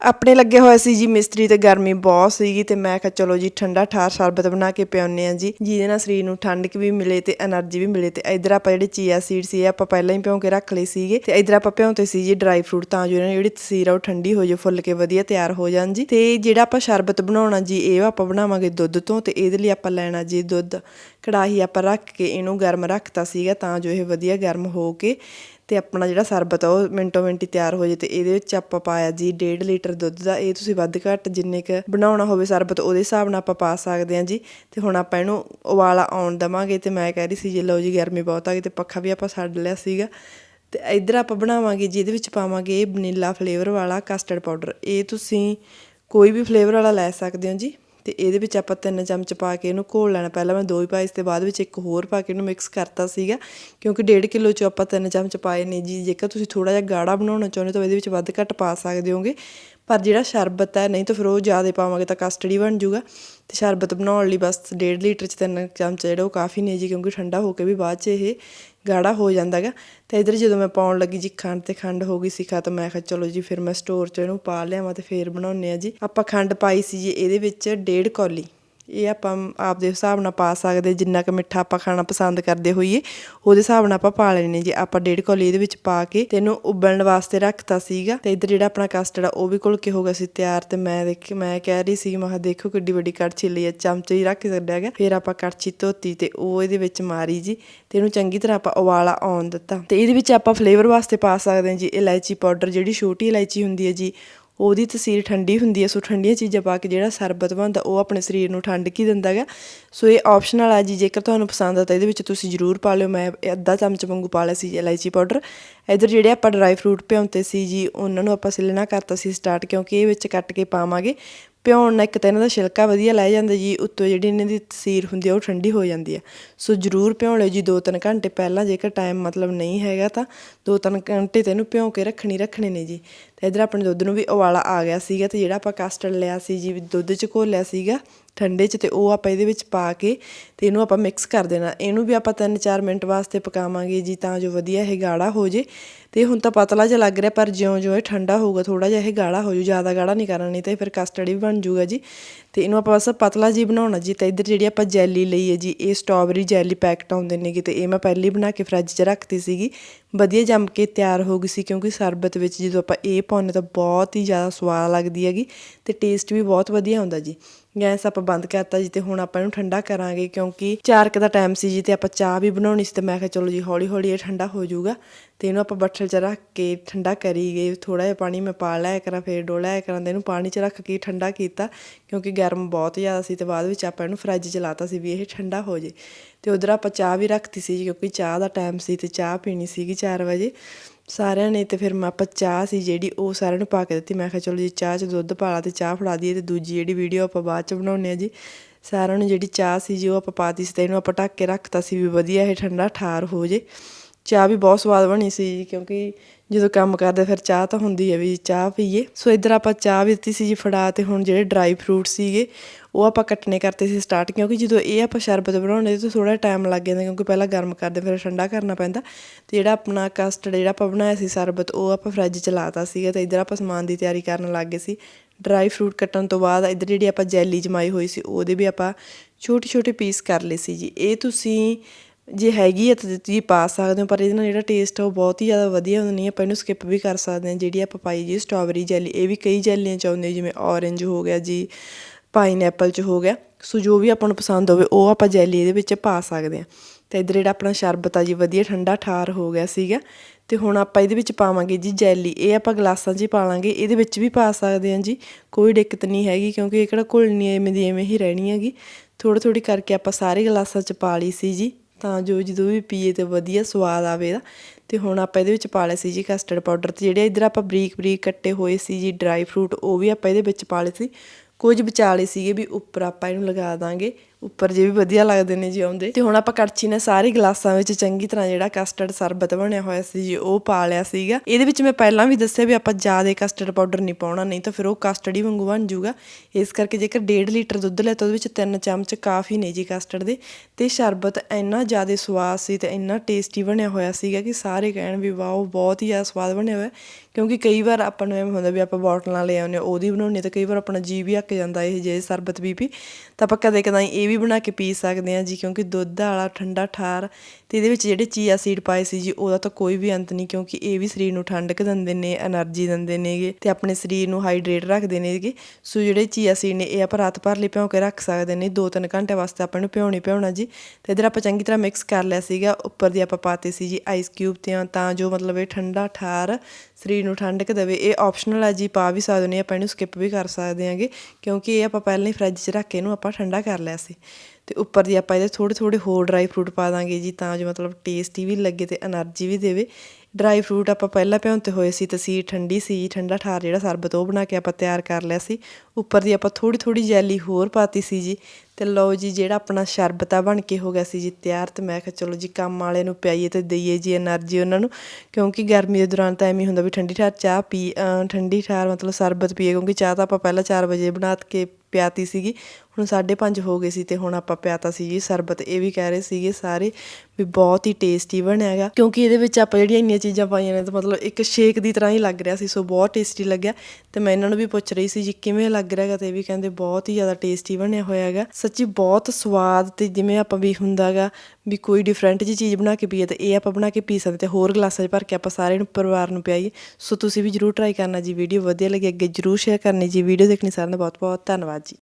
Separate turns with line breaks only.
ਆਪਣੇ ਲੱਗੇ ਹੋਏ ਸੀ ਜੀ ਮਿਸਤਰੀ ਤੇ ਗਰਮੀ ਬਹੁਤ ਸੀਗੀ ਤੇ ਮੈਂ ਕਿਹਾ ਚਲੋ ਜੀ ਠੰਡਾ ਠਾਰ ਸ਼ਰਬਤ ਬਣਾ ਕੇ ਪਿਆਉਨੇ ਆ ਜੀ, ਜਿਹਦੇ ਨਾਲ ਸਰੀਰ ਨੂੰ ਠੰਡਕ ਵੀ ਮਿਲੇ ਤੇ એનર્ਜੀ ਵੀ ਮਿਲੇ ਤੇ ਇਧਰ ਆਪਾਂ ਜਿਹੜੀ ਚੀਆ ਸੀਡ ਸੀ ਇਹ ਆਪਾਂ ਪਹਿਲਾਂ ਹੀ ਭਿਉਂ ਕੇ ਰੱਖ ਲਏ ਸੀਗੇ ਤੇ ਇਧਰ ਆਪਾਂ ਭਿਉਂਤੇ ਸੀ ਜੀ ਡਰਾਈ ਫਰੂਟ ਤਾਂ ਜੋ ਇਹਨਾਂ ਜਿਹੜੀ ਤਸੀਰ ਆ ਉਹ ਠੰਡੀ ਹੋ ਜੇ ਫੁੱਲ ਕੇ ਵਧੀਆ ਤਿਆਰ ਹੋ ਜਾਣ ਜੀ ਤੇ ਜਿਹੜਾ ਆਪਾਂ ਸ਼ਰਬਤ ਬਣਾਉਣਾ ਜੀ, ਇਹ ਆਪਾਂ ਬਣਾਵਾਂਗੇ ਦੁੱਧ ਤੋਂ ਤੇ ਇਹਦੇ ਲਈ ਆਪਾਂ ਲੈਣਾ ਜੀ ਦੁੱਧ ਕੜਾਹੀ ਆਪਾਂ ਰੱਖ ਕੇ ਇਹਨੂੰ ਗਰਮ ਰੱਖਤਾ ਸੀਗਾ ਤਾਂ ਜੋ ਇਹ ਵਧੀਆ ਗਰਮ ਹੋ ਕੇ ਤੇ ਆਪਣਾ ਜਿਹੜਾ ਸਰਬਤ ਆ ਉਹ ਮਿੰਟੋ ਮਿੰਟੀ ਤਿਆਰ ਹੋ ਜੇ ਤੇ ਇਹਦੇ ਵਿੱਚ ਆਪਾਂ ਪਾਇਆ ਜੀ 1.5 ਲੀਟਰ ਦੁੱਧ ਦਾ, ਇਹ ਤੁਸੀਂ ਵੱਧ ਘੱਟ ਜਿੰਨੇ ਕ ਬਣਾਉਣਾ ਹੋਵੇ ਸਰਬਤ ਉਹਦੇ ਹਿਸਾਬ ਨਾਲ ਆਪਾਂ ਪਾ ਸਕਦੇ ਹਾਂ ਜੀ। ਤੇ ਹੁਣ ਆਪਾਂ ਇਹਨੂੰ ਉਬਾਲਾ ਆਉਣ ਦਵਾਂਗੇ ਤੇ ਮੈਂ ਕਹਿ ਰਹੀ ਸੀ ਜੇ, ਲਓ ਜੀ ਗਰਮੀ ਬਹੁਤ ਆ ਗਈ ਤੇ ਪੱਖਾ ਵੀ ਆਪਾਂ ਛੱਡ ਲਿਆ ਸੀਗਾ। ਤੇ ਇੱਧਰ ਆਪਾਂ ਬਣਾਵਾਂਗੇ ਜੀ, ਇਹਦੇ ਵਿੱਚ ਪਾਵਾਂਗੇ ਵਨੀਲਾ ਫਲੇਵਰ ਵਾਲਾ ਕਸਟਰਡ ਪਾਊਡਰ ਇਹ ਤੁਸੀਂ ਕੋਈ ਵੀ ਫਲੇਵਰ ਵਾਲਾ ਲੈ ਸਕਦੇ ਹੋ ਜੀ। ਤੇ ਇਹਦੇ ਵਿੱਚ ਆਪਾਂ ਤਿੰਨ ਚਮਚ ਪਾ ਕੇ ਇਹਨੂੰ ਘੋਲ ਲੈਣਾ। ਪਹਿਲਾਂ ਮੈਂ ਦੋ ਹੀ ਪਾਏ ਸੀ ਤੇ ਬਾਅਦ ਵਿੱਚ ਇੱਕ ਹੋਰ ਪਾ ਕੇ ਇਹਨੂੰ ਮਿਕਸ ਕਰਤਾ ਸੀਗਾ। ਕਿਉਂਕਿ 1.5 ਕਿਲੋ ਚ ਆਪਾਂ ਤਿੰਨ ਚਮਚ ਪਾਏ ਨੇ ਜੀ। ਜੇਕਰ ਤੁਸੀਂ ਥੋੜਾ ਜਿਹਾ ਗਾੜਾ ਬਣਾਉਣਾ ਚਾਹੁੰਦੇ ਤਾਂ ਇਹਦੇ ਵਿੱਚ ਵੱਧ ਘੱਟ ਪਾ ਸਕਦੇ ਹੋਗੇ। ਪਰ ਜਿਹੜਾ ਸ਼ਰਬਤ ਹੈ, ਨਹੀਂ ਤਾਂ ਫਿਰ ਉਹ ਜ਼ਿਆਦਾ ਪਾਵਾਂਗੇ ਤਾਂ ਕਸਟਰਡ ਬਣ ਜਾਊਗਾ। ਤੇ ਸ਼ਰਬਤ ਬਣਾਉਣ ਲਈ ਬਸ 1.5 ਲੀਟਰ ਚ ਤਿੰਨ ਚਮਚ ਜਿਹੜਾ ਉਹ ਕਾਫੀ ਨੇ ਜੀ, ਕਿਉਂਕਿ ਠੰਡਾ ਹੋ ਕੇ ਵੀ ਬਾਅਦ ਚ ਇਹ ਗਾੜਾ ਹੋ ਜਾਂਦਾਗਾ ਤੇ ਇਧਰ ਜਦੋਂ ਮੈਂ ਪਾਉਣ ਲੱਗੀ ਜੀ, ਖੰਡ ਤੇ ਖੰਡ ਹੋ ਗਈ ਸੀ ਖਤਮ ਮੈਂ ਕਿਹਾ ਚਲੋ ਜੀ, ਫਿਰ ਮੈਂ ਸਟੋਰ 'ਚ ਇਹਨੂੰ ਪਾ ਲਿਆਵਾਂ ਤੇ ਫੇਰ ਬਣਾਉਨੇ ਆ ਜੀ। ਆਪਾਂ ਖੰਡ ਪਾਈ ਸੀ ਜੀ, ਇਹਦੇ ਵਿੱਚ ਡੇਢ ਕੌਲੀ। ਇਹ ਆਪਾਂ ਆਪਦੇ ਹਿਸਾਬ ਨਾਲ ਪਾ ਸਕਦੇ, ਜਿੰਨਾ ਕੁ ਮਿੱਠਾ ਆਪਾਂ ਖਾਣਾ ਪਸੰਦ ਕਰਦੇ ਹੋਈਏ, ਉਹਦੇ ਹਿਸਾਬ ਨਾਲ ਆਪਾਂ ਪਾ ਲੈਣੇ ਜੀ ਆਪਾਂ ਡੇਢ ਕੌਲੀ ਇਹਦੇ ਵਿੱਚ ਪਾ ਕੇ ਤੇ ਇਹਨੂੰ ਉਬਲਣ ਵਾਸਤੇ ਰੱਖਤਾ ਸੀਗਾ, ਤੇ ਇੱਧਰ ਜਿਹੜਾ ਆਪਣਾ ਕਸਟਰਡ ਆ, ਉਹ ਵੀ ਘੁਲ ਕੇ ਹੋ ਗਿਆ ਸੀ ਤਿਆਰ, ਤੇ ਮੈਂ ਦੇਖ, ਮੈਂ ਕਹਿ ਰਹੀ ਸੀ, ਮੈਂ ਕਿਹਾ ਦੇਖੋ ਕਿੱਡੀ ਵੱਡੀ ਕੜਛੀ ਲਈ ਆ, ਚਮਚੇ ਹੀ ਰੱਖ ਸਕਦਾ ਹੈਗਾ। ਫਿਰ ਆਪਾਂ ਕੜਛੀ ਧੋਤੀ ਤੇ ਉਹ ਇਹਦੇ ਵਿੱਚ ਮਾਰੀ ਜੀ, ਤੇ ਇਹਨੂੰ ਚੰਗੀ ਤਰ੍ਹਾਂ ਆਪਾਂ ਉਬਾਲਾ ਆਉਣ ਦਿੱਤਾ। ਤੇ ਇਹਦੇ ਵਿੱਚ ਆਪਾਂ ਫਲੇਵਰ ਵਾਸਤੇ ਪਾ ਸਕਦੇ ਹਾਂ ਜੀ, ਇਲਾਇਚੀ ਪਾਊਡਰ ਜਿਹੜੀ ਛੋਟੀ ਇਲਾਇਚੀ ਹੁੰਦੀ ਹੈ ਜੀ ਉਹਦੀ ਤਸੀਰ ਠੰਡੀ ਹੁੰਦੀ ਹੈ, ਸੋ ਠੰਡੀਆਂ ਚੀਜ਼ਾਂ ਪਾ ਕੇ ਜਿਹੜਾ ਸਰਬਤ ਬਣਦਾ, ਉਹ ਆਪਣੇ ਸਰੀਰ ਨੂੰ ਠੰਡ ਕੀ ਦਿੰਦਾ ਹੈਗਾ। ਸੋ ਇਹ ਆਪਸ਼ਨਲ ਆ ਜੀ, ਜੇਕਰ ਤੁਹਾਨੂੰ ਪਸੰਦ ਆ ਤਾਂ ਇਹਦੇ ਵਿੱਚ ਤੁਸੀਂ ਜ਼ਰੂਰ ਪਾ ਲਿਓ। ਮੈਂ ਅੱਧਾ ਚਮਚ ਵਾਂਗੂ ਪਾ ਲਿਆ ਸੀ ਇਲਾਇਚੀ ਪਾਊਡਰ। ਇਧਰ ਜਿਹੜੇ ਆਪਾਂ ਡਰਾਈ ਫਰੂਟ ਭਿਉਂਤੇ ਸੀ ਜੀ, ਉਹਨਾਂ ਨੂੰ ਆਪਾਂ ਸਿਲਣਾ ਕਰਤਾ ਸੀ ਸਟਾਰਟ ਕਿਉਂਕਿ ਇਹ ਵਿੱਚ ਕੱਟ ਕੇ ਪਾਵਾਂਗੇ। ਭਿਉਣ ਨਾਲ ਇੱਕ ਤਾਂ ਇਹਨਾਂ ਦਾ ਛਿਲਕਾ ਵਧੀਆ ਲੈ ਜਾਂਦਾ ਜੀ, ਉੱਤੋਂ ਜਿਹੜੀ ਇਹਨਾਂ ਦੀ ਤਸੀਰ ਹੁੰਦੀ ਆ, ਉਹ ਠੰਡੀ ਹੋ ਜਾਂਦੀ ਆ। ਸੋ ਜ਼ਰੂਰ ਭਿਉਂ ਲਿਓ ਜੀ 2-3 ਘੰਟੇ ਪਹਿਲਾਂ ਜੇਕਰ ਟਾਈਮ ਮਤਲਬ ਨਹੀਂ ਹੈਗਾ ਤਾਂ 2-3 ਘੰਟੇ ਤੇ ਇਹਨੂੰ ਭਿਉਂ ਕੇ ਰੱਖਣੀ, ਰੱਖਣੇ ਨੇ ਜੀ। ਤੇ ਇਧਰ ਆਪਣੇ ਦੁੱਧ ਨੂੰ ਵੀ ਉਬਾਲਾ ਆ ਗਿਆ ਸੀਗਾ ਤੇ ਜਿਹੜਾ ਆਪਾਂ ਕਸਟਰਡ ਲਿਆ ਸੀ ਜੀ ਦੁੱਧ 'ਚ ਘੋਲਿਆ ਸੀਗਾ ਠੰਡੇ 'ਚ ਤੇ ਉਹ ਆਪਾਂ ਇਹਦੇ ਵਿੱਚ ਪਾ ਕੇ ਤੇ ਇਹਨੂੰ ਆਪਾਂ ਮਿਕਸ ਕਰ ਦੇਣਾ। ਇਹਨੂੰ ਵੀ ਆਪਾਂ 3-4 ਮਿੰਟ ਵਾਸਤੇ ਪਕਾਵਾਂਗੇ ਜੀ, ਤਾਂ ਜੋ ਵਧੀਆ ਇਹ ਗਾੜਾ ਹੋ ਜੇ। ਤੇ ਹੁਣ ਤਾਂ ਪਤਲਾ ਜਿਹਾ ਲੱਗ ਰਿਹਾ, ਪਰ ਜਿਉਂ-ਜਿਉਂ ਇਹ ਠੰਡਾ ਹੋਊਗਾ ਥੋੜਾ ਜਿਹਾ ਇਹ ਗਾੜਾ ਹੋ ਜੂ, ਜ਼ਿਆਦਾ ਗਾੜਾ ਨਹੀਂ ਕਰਨਾ, ਨਹੀਂ ਤਾਂ ਫਿਰ ਕਸਟਰਡ ਵੀ ਬਣ ਜੂਗਾ ਜੀ। ਤੇ ਇਹਨੂੰ ਆਪਾਂ ਬਸ ਪਤਲਾ ਜੀ ਬਣਾਉਣਾ ਜੀ, ਤੇ ਇੱਧਰ ਜਿਹੜੀ ਆਪਾਂ ਜੈਲੀ ਲਈ ਹੈ ਜੀ, ਇਹ ਸਟ੍ਰਾਬੇਰੀ ਜੈਲੀ ਪੈਕਟ ਆਉਂਦੇ ਨੇਗੇ, ਤੇ ਇਹ ਮੈਂ ਪਹਿਲੀ ਬਣਾ ਕੇ ਫ੍ਰਿਜ 'ਚ ਰੱਖਤੀ ਸੀਗੀ। ਵਧੀਆ ਜੰਮ ਕੇ ਤਿਆਰ ਹੋ ਗਈ ਸੀ, ਕਿਉਂਕਿ ਸਰਬਤ ਵਿੱਚ ਜਦੋਂ ਆਪਾਂ ਇਹ ਪਾਉਂਦੇ ਤਾਂ ਬਹੁਤ ਹੀ ਜ਼ਿਆਦਾ ਸਵਾਦ ਲੱਗਦੀ ਹੈਗੀ, ਤੇ ਟੇਸਟ ਵੀ ਬਹੁਤ ਵਧੀਆ ਹੁੰਦਾ ਜੀ। ਗੈਸ ਆਪਾਂ ਬੰਦ ਕਰਤਾ ਜੀ, ਤੇ ਹੁਣ ਆਪਾਂ ਇਹਨੂੰ ਠੰਡਾ ਕਰਾਂਗੇ, ਕਿਉਂਕਿ ਚਾਰ ਦਾ ਟਾਈਮ ਸੀ ਜੀ, ਤੇ ਆਪਾਂ ਚਾਹ ਵੀ ਬਣਾਉਣੀ ਸੀ, ਤੇ ਮੈਂ ਕਿਹਾ ਚਲੋ ਜੀ ਹੌਲੀ ਹੌਲੀ ਇਹ ਠੰਡਾ ਹੋ ਜਾਊਗਾ ਅਤੇ ਇਹਨੂੰ ਆਪਾਂ ਬੱਠਲ 'ਚ ਰੱਖ ਕੇ ਠੰਡਾ ਕਰੀ ਗਏ ਥੋੜ੍ਹਾ ਜਿਹਾ ਪਾਣੀ ਮੈਂ ਪਾ ਲਿਆ ਕਰਾਂ, ਫੇਰ ਡੋਲਿਆ ਕਰਾਂ ਅਤੇ ਇਹਨੂੰ ਪਾਣੀ 'ਚ ਰੱਖ ਕੇ ਠੰਡਾ ਕੀਤਾ, ਕਿਉਂਕਿ ਗਰਮ ਬਹੁਤ ਜ਼ਿਆਦਾ ਸੀ ਅਤੇ ਬਾਅਦ ਵਿੱਚ ਆਪਾਂ ਇਹਨੂੰ ਫਰਿੱਜ 'ਚ ਲਾਤਾ ਸੀ ਵੀ ਇਹ ਠੰਡਾ ਹੋ ਜੇ। ਅਤੇ ਉਧਰ ਆਪਾਂ ਚਾਹ ਵੀ ਰੱਖਤੀ ਸੀ, ਕਿਉਂਕਿ ਚਾਹ ਦਾ ਟਾਈਮ ਸੀ ਅਤੇ ਚਾਹ ਪੀਣੀ ਸੀਗੀ 4 ਵਜੇ। ਸਾਰਿਆਂ ਨੇ ਤੇ ਫਿਰ ਮੈਂ ਆਪਾਂ ਚਾਹ ਸੀ ਜਿਹੜੀ ਉਹ ਸਾਰਿਆਂ ਨੂੰ ਪਾ ਕੇ ਦਿੱਤੀ। ਮੈਂ ਕਿਹਾ ਚਲੋ ਜੀ, ਚਾਹ 'ਚ ਦੁੱਧ ਪਾ ਲਾ ਤੇ ਚਾਹ ਫੜਾ ਦਈਏ ਤੇ ਦੂਜੀ ਜਿਹੜੀ ਵੀਡੀਓ ਆਪਾਂ ਬਾਅਦ 'ਚ ਬਣਾਉਨੇ ਆ ਜੀ, ਸਾਰਿਆਂ ਨੂੰ ਜਿਹੜੀ ਚਾਹ ਸੀ ਜੀ ਉਹ ਆਪਾਂ ਪਾਤੀ ਸੀ ਤੇ ਇਹਨੂੰ ਆਪਾਂ ਢੱਕ ਕੇ ਰੱਖਤਾ ਸੀ ਵੀ ਵਧੀਆ ਇਹ ਠੰਡਾ ਠਾਰ ਹੋ ਜੇ। ਚਾਹ ਵੀ ਬਹੁਤ ਸਵਾਦ ਬਣੀ ਸੀ ਜੀ ਕਿਉਂਕਿ ਜਦੋਂ ਕੰਮ ਕਰਦੇ ਫਿਰ ਚਾਹ ਤਾਂ ਹੁੰਦੀ ਹੈ ਵੀ ਚਾਹ ਪੀਏ ਸੋ ਇੱਧਰ ਆਪਾਂ ਚਾਹ ਵੀ ਦਿੱਤੀ ਸੀ ਜੀ ਫੜਾ ਤੇ ਹੁਣ ਜਿਹੜੇ ਡਰਾਈ ਫਰੂਟ ਸੀਗੇ, ਉਹ ਆਪਾਂ ਕੱਟਨੇ ਕਰਤੇ ਸੀ ਸਟਾਰਟ ਕਿਉਂਕਿ ਜਦੋਂ ਇਹ ਆਪਾਂ ਸ਼ਰਬਤ ਬਣਾਉਣੇ ਤੇ ਥੋੜਾ ਟਾਈਮ ਲੱਗ ਜਾਂਦਾ ਕਿਉਂਕਿ ਪਹਿਲਾਂ ਗਰਮ ਕਰਦੇ ਫਿਰ ਠੰਡਾ ਕਰਨਾ ਪੈਂਦਾ। ਤੇ ਜਿਹੜਾ ਆਪਣਾ ਕਸਟਰਡ ਜਿਹੜਾ ਆਪਾਂ ਬਣਾਇਆ ਸੀ ਸ਼ਰਬਤ, ਉਹ ਆਪਾਂ ਫ੍ਰਿਜ 'ਚ ਲਾਤਾ ਸੀਗਾ ਤੇ ਇੱਧਰ ਆਪਾਂ ਸਮਾਨ ਦੀ ਤਿਆਰੀ ਕਰਨ ਲੱਗ ਗਏ ਸੀ। ਡਰਾਈ ਫਰੂਟ ਕੱਟਣ ਤੋਂ ਬਾਅਦ ਇੱਧਰ ਜਿਹੜੀ ਆਪਾਂ ਜੈਲੀ ਜਮਾਈ ਹੋਈ ਸੀ, ਉਹਦੇ ਵੀ ਆਪਾਂ ਛੋਟੇ ਛੋਟੇ ਪੀਸ ਕਰ ਲਏ ਸੀ ਜੀ। ਇਹ ਤੁਸੀਂ ਜੇ ਹੈਗੀ ਹੈ ਤਾਂ ਤੁਸੀਂ ਪਾ ਸਕਦੇ ਹੋ, ਪਰ ਇਹਦੇ ਨਾਲ ਜਿਹੜਾ ਟੇਸਟ ਆ ਉਹ ਬਹੁਤ ਹੀ ਜ਼ਿਆਦਾ ਵਧੀਆ ਹੁੰਦਾ, ਨਹੀਂ ਆਪਾਂ ਇਹਨੂੰ ਸਕਿਪ ਵੀ ਕਰ ਸਕਦੇ ਹਾਂ। ਜਿਹੜੀ ਆਪਾਂ ਪਾਈ ਜੀ ਸਟ੍ਰਾਬੇਰੀ ਜੈਲੀ ਇਹ ਵੀ ਕਈ ਜੈਲੀਆਂ ਚ ਆਉਂਦੇ ਜਿਵੇਂ ਔਰੇਂਜ ਹੋ ਗਿਆ ਜੀ ਪਾਈਨਐਪਲ ਚ ਹੋ ਗਿਆ। ਸੋ ਜੋ ਵੀ ਆਪਾਂ ਨੂੰ ਪਸੰਦ ਹੋਵੇ, ਉਹ ਆਪਾਂ ਜੈਲੀ ਇਹਦੇ ਵਿੱਚ ਪਾ ਸਕਦੇ ਹਾਂ। ਤੇ ਇਧਰ ਜਿਹੜਾ ਆਪਣਾ ਸ਼ਰਬਤ ਆ ਜੀ, ਵਧੀਆ ਠੰਡਾ ਠਾਰ ਹੋ ਗਿਆ ਸੀਗਾ। ਤੇ ਹੁਣ ਆਪਾਂ ਇਹਦੇ ਵਿੱਚ ਪਾਵਾਂਗੇ ਜੀ ਜੈਲੀ ਇਹ ਆਪਾਂ ਗਲਾਸਾਂ 'ਚ ਹੀ ਪਾ ਲਾਂਗੇ, ਇਹਦੇ ਵਿੱਚ ਵੀ ਪਾ ਸਕਦੇ ਹਾਂ ਜੀ। ਕੋਈ ਦਿੱਕਤ ਨਹੀਂ ਹੈਗੀ, ਕਿਉਂਕਿ ਇਹ ਕਿਹੜਾ ਘੁਲਣੀ ਐਵੇਂ ਦੀ ਐਵੇਂ ਹੀ ਰਹਿਣੀ ਹੈਗੀ ਥੋੜੀ ਥੋੜੀ ਕਰਕੇ ਆਪਾਂ ਸਾਰੇ ਗਲਾਸਾਂ 'ਚ ਪਾ ਲਈ ਸੀ ਜੀ। ਤਾਂ ਜੋ ਜਦੋਂ ਵੀ ਪੀਏ ਤੇ ਵਧੀਆ ਸਵਾਦ ਆਵੇ ਇਹਦਾ ਤੇ ਹੁਣ ਆਪਾਂ ਇਹਦੇ ਵਿੱਚ ਪਾ ਲਿਆ ਸੀ ਜੀ ਕਸਟਰਡ ਪਾਊਡਰ ਤੇ ਜਿਹੜੇ ਇਧਰ ਆਪਾਂ ਬਰੀਕ ਬਰੀਕ ਕੱਟੇ ਹੋਏ ਸੀ ਜੀ ਡਰਾਈ ਫਰੂਟ ਉਹ ਵੀ ਆਪਾਂ ਇਹਦੇ ਵਿੱਚ ਪਾ ਲਏ ਸੀ। ਕੁਝ ਵਿਚਾਲੇ ਸੀਗੇ ਵੀ ਉੱਪਰ ਆਪਾਂ ਇਹਨੂੰ ਲਗਾ ਦਾਂਗੇ। ਉੱਪਰ ਜੇ ਵੀ ਵਧੀਆ ਲੱਗਦੇ ਨੇ ਜੀ ਆਉਂਦੇ। ਤੇ ਹੁਣ ਆਪਾਂ ਕੜਛੀ ਨੇ ਸਾਰੇ ਗਲਾਸਾਂ ਵਿੱਚ ਚੰਗੀ ਤਰ੍ਹਾਂ ਜਿਹੜਾ ਕਸਟਰਡ ਸਰਬਤ ਬਣਿਆ ਹੋਇਆ ਸੀ ਜੀ, ਉਹ ਪਾ ਲਿਆ ਸੀਗਾ। ਇਹਦੇ ਵਿੱਚ ਮੈਂ ਪਹਿਲਾਂ ਵੀ ਦੱਸਿਆ ਵੀ ਆਪਾਂ ਜ਼ਿਆਦਾ ਕਸਟਰਡ ਪਾਊਡਰ ਨਹੀਂ ਪਾਉਣਾ, ਨਹੀਂ ਤਾਂ ਫਿਰ ਉਹ ਕਸਟਰਡ ਹੀ ਵਾਂਗੂ ਬਣ ਜਾਊਗਾ। ਇਸ ਕਰਕੇ ਜੇਕਰ 1.5 ਲੀਟਰ ਦੁੱਧ ਲਿਆ ਤਾਂ ਉਹਦੇ ਵਿੱਚ 3 ਚਮਚ ਕਾਫੀ ਨੇ ਜੀ ਕਸਟਰਡ ਦੇ। ਤੇ ਸ਼ਰਬਤ ਇੰਨਾ ਜ਼ਿਆਦਾ ਸਵਾਦ ਸੀ ਤੇ ਇੰਨਾ ਟੇਸਟੀ ਬਣਿਆ ਹੋਇਆ ਸੀਗਾ ਕਿ ਸਾਰੇ ਕਹਿਣ ਵੀ ਵਾਓ, ਬਹੁਤ ਹੀ ਜ਼ਿਆਦਾ ਸਵਾਦ ਬਣਿਆ ਹੋਇਆ। ਕਿਉਂਕਿ ਕਈ ਵਾਰ ਆਪਾਂ ਨੂੰ ਐਵੇਂ ਹੁੰਦਾ ਵੀ ਆਪਾਂ ਬੋਟਲਾਂ ਲੈ ਆਉਂਦੇ ਹਾਂ, ਉਹਦੀ ਬਣਾਉਣੀ ਤਾਂ ਕਈ ਵਾਰ ਆਪਣਾ ਜੀ ਵੀ ਅੱਕ ਜਾਂਦਾ ਇਹ ਜੇ ਸਰਬਤ ਵੀ ਪੀ ਤਾਂ ਆਪਾਂ ਕਦੇ ਕਦਾਈ ਇਹ ਵੀ ਬਣਾ ਕੇ ਪੀ ਸਕਦੇ ਆ ਜੀ, ਕਿਉਂਕਿ ਦੁੱਧ ਵਾਲਾ ਠੰਡਾ ਠਾਰ ਤੇ ਇਹਦੇ ਵਿੱਚ ਜਿਹੜੇ ਚੀਆ ਸੀਡ ਪਾਏ ਸੀ ਜੀ, ਉਹਦਾ ਤਾਂ ਕੋਈ ਵੀ ਅੰਤ ਨਹੀਂ, ਕਿਉਂਕਿ ਇਹ ਵੀ ਸਰੀਰ ਨੂੰ ਠੰਡਕ ਦਿੰਦੇ ਨੇ એનર્ਜੀ ਦਿੰਦੇ ਨੇਗੇ ਤੇ ਆਪਣੇ ਸਰੀਰ ਨੂੰ ਹਾਈਡਰੇਟ ਰੱਖਦੇ ਨੇਗੇ ਸੋ ਜਿਹੜੇ ਚੀਆ ਸੀਡ ਨੇ, ਇਹ ਆਪਾਂ ਰਾਤ ਭਰ ਲਈ ਭਿਉਂ ਕੇ ਰੱਖ ਸਕਦੇ ਨੇ 2-3 ਘੰਟੇ ਵਾਸਤੇ ਆਪਾਂ ਨੂੰ ਭਿਉਣੀ ਭਿਉਣਾ ਜੀ। ਤੇ ਇਧਰ ਆਪਾਂ ਚੰਗੀ ਤਰ੍ਹਾਂ ਮਿਕਸ ਕਰ ਲਿਆ ਸੀਗਾ, ਉੱਪਰ ਦੀ ਆਪਾਂ ਪਾਤੇ ਸੀ ਜੀ ਆਈਸ ਕਿਊਬ ਤੇ ਤਾਂ ਜੋ ਮਤਲਬ ਇਹ ਠੰਡਾ ਠਾਰ ਸਰੀਰ ਨੂੰ ਠੰਡਕ ਦੇਵੇ, ਇਹ ਆਪਸ਼ਨਲ ਹੈ ਜੀ, ਪਾ ਵੀ ਸਕਦੇ ਨੇ ਆਪਾਂ ਇਹਨੂੰ ਸਕਿਪ ਵੀ ਕਰ ਸਕਦੇ ਹਾਂਗੇ, ਕਿਉਂਕਿ ਇਹ ਆਪਾਂ ਪਹਿਲਾਂ ਹੀ ਫ੍ਰਿਜ 'ਚ ਰੱਖ ਕੇ ਇਹਨੂੰ ਆਪਾਂ ਠੰਡਾ ਕਰ ਲਿਆ ਸੀ। ਤੇ ਉੱਪਰ ਦੀ ਆਪਾਂ ਇਹਦੇ ਥੋੜੇ ਥੋੜੇ ਹੋਰ ਡਰਾਈ ਫਰੂਟ ਪਾ ਦਾਂਗੇ ਜੀ, ਤਾਂ ਜੋ ਮਤਲਬ ਟੇਸਟੀ ਵੀ ਲੱਗੇ ਤੇ એનર્ਜੀ ਵੀ ਦੇਵੇ। ਡਰਾਈ ਫਰੂਟ ਆਪਾਂ ਪਹਿਲਾਂ ਭਿਉਂਤੇ ਹੋਏ ਸੀ ਤਸੀਰ ਠੰਡੀ ਸੀ, ਠੰਡਾ ਠਾਰ ਜਿਹੜਾ ਸਰਬਤ ਉਹ ਬਣਾ ਕੇ ਆਪਾਂ ਤਿਆਰ ਕਰ ਲਿਆ ਸੀ। ਉੱਪਰ ਦੀ ਆਪਾਂ ਥੋੜੀ ਥੋੜੀ ਜੈਲੀ ਹੋਰ ਪਾਤੀ ਸੀ ਜੀ ਅਤੇ ਲਓ ਜੀ, ਜਿਹੜਾ ਆਪਣਾ ਸ਼ਰਬਤਾ ਬਣ ਕੇ ਹੋ ਗਿਆ ਸੀ ਜੀ ਤਿਆਰ ਅਤੇ ਮੈਂ ਕਿਹਾ ਚਲੋ ਜੀ, ਕੰਮ ਵਾਲੇ ਨੂੰ ਪਿਆਈਏ ਅਤੇ ਦਈਏ ਜੀ એનર્ਜੀ ਉਹਨਾਂ ਨੂੰ, ਕਿਉਂਕਿ ਗਰਮੀ ਦੇ ਦੌਰਾਨ ਤਾਂ ਐਵੇਂ ਹੁੰਦਾ ਵੀ ਠੰਡੀ ਠਾਰ ਚਾਹ ਪੀ ਠੰਡੀ ਠਾਰ ਮਤਲਬ ਸ਼ਰਬਤ ਪੀਏ, ਕਿਉਂਕਿ ਚਾਹ ਤਾਂ ਆਪਾਂ ਪਹਿਲਾਂ 4 ਵਜੇ ਬਣਾ ਕੇ ਪਿਆਤੀ ਸੀਗੀ, ਹੁਣ 5:30 ਹੋ ਗਏ ਸੀ ਤੇ ਹੁਣ ਆਪਾਂ ਪਿਆਤਾ ਸੀ ਜੀ ਸ਼ਰਬਤ, ਇਹ ਵੀ ਕਹਿ ਰਹੇ ਸੀਗੇ ਸਾਰੇ ਵੀ ਬਹੁਤ ਹੀ ਟੇਸਟੀ ਬਣਿਆਗਾ ਕਿਉਂਕਿ ਇਹਦੇ ਵਿੱਚ ਆਪਾਂ ਜਿਹੜੀਆਂ ਇੰਨੀਆਂ ਚੀਜ਼ਾਂ ਪਾਈਆਂ ਨੇ ਤਾਂ ਮਤਲਬ ਇੱਕ ਸ਼ੇਕ ਦੀ ਤਰ੍ਹਾਂ ਹੀ ਲੱਗ ਰਿਹਾ ਸੀ, ਸੋ ਬਹੁਤ ਟੇਸਟੀ ਲੱਗਿਆ, ਤੇ ਮੈਂ ਇਹਨਾਂ ਨੂੰ ਵੀ ਪੁੱਛ ਰਹੀ ਸੀ ਜੀ ਕਿਵੇਂ ਲੱਗ ਰਿਹਾਗਾ ਤੇ ਇਹ ਵੀ ਕਹਿੰਦੇ ਬਹੁਤ ਹੀ ਜ਼ਿਆਦਾ ਟੇਸਟੀ ਬਣਿਆ ਹੋਇਆਗਾ ਸੱਚੀ ਬਹੁਤ ਸਵਾਦ ਤੇ ਜਿਵੇਂ ਆਪਾਂ ਵੀ ਹੁੰਦਾਗਾ ਵੀ ਕੋਈ ਡਿਫਰੈਂਟ ਜੀ ਚੀਜ਼ ਬਣਾ ਕੇ ਪੀਏ ਤੇ ਇਹ ਆਪਾਂ ਬਣਾ ਕੇ ਪੀ ਸਕਦੇ ਤੇ ਹੋਰ ਗਲਾਸਾਂ 'ਚ ਭਰ ਕੇ ਆਪਾਂ ਸਾਰੇ ਨੂੰ ਪਰਿਵਾਰ ਨੂੰ ਪਿਆਈਏ। ਸੋ ਤੁਸੀਂ ਵੀ ਜਰੂਰ ਟਰਾਈ ਕਰਨਾ ਜੀ ਵੀਡੀਓ ਵਧੀਆ ਲੱਗੀ ਅੱਗੇ ਜਰੂਰ ਸ਼ੇਅਰ ਕਰਨੀ ਜੀ ਵੀਡੀਓ ਦੇਖਣੀ ਸਾਰਿਆਂ ਦਾ ਬਹੁਤ ਬਹੁਤ ਧੰਨਵਾਦ ਜੀ।